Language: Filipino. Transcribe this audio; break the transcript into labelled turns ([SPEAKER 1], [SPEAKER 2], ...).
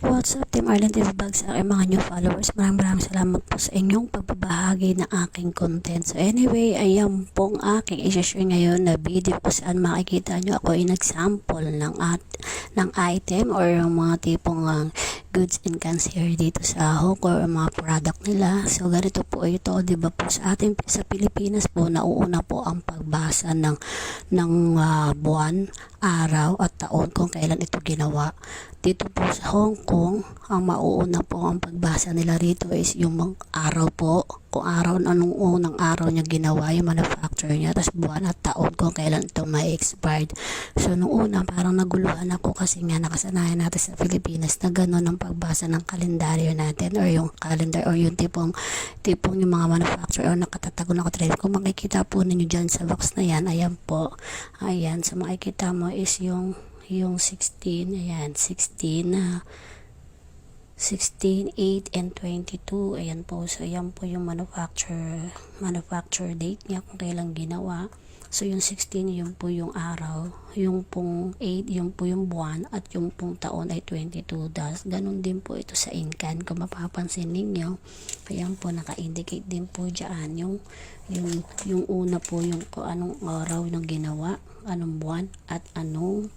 [SPEAKER 1] What's up, Team Arlen TV Vlog sa aking mga new followers. Maraming maraming salamat po sa inyong pagbabahagi ng aking content. So anyway, ayan pong aking i-share ngayon na video kung saan makikita nyo ako in example ng, at, ng item or mga tipong uh, goods and consider dito sa Hong or mga product nila. So ganito po ito, di ba po sa ating sa Pilipinas po, nauuna po ang pagbasa ng, ng uh, buwan, araw at taon kung kailan ito ginawa. Dito po sa Hong Kong, ang mauuna po ang pagbasa nila rito is yung mga araw po. Kung araw, anong unang araw niya ginawa, yung manufacturer niya, tapos buwan at taon kung kailan ito may expired. So, nung una, parang naguluhan ako kasi nga nakasanayan natin sa Pilipinas na gano'n ang pagbasa ng kalendaryo natin or yung calendar or yung tipong, tipong yung mga manufacturer or nakatatago na katrade. Kung makikita po ninyo dyan sa box na yan, ayan po. Ayan, so makikita mo is yung yung 16, ayan, 16 na 16, 8, and 22. Ayan po. So, ayan po yung manufacturer, manufacturer date niya kung kailan ginawa. So, yung 16, yun po yung araw. Yung pong 8, yun po yung buwan. At yung pong taon ay 22 days. Ganon din po ito sa Incan. Kung mapapansin ninyo, ayan po, naka-indicate din po dyan yung, yung, yung una po yung kung anong araw ng ginawa, anong buwan, at anong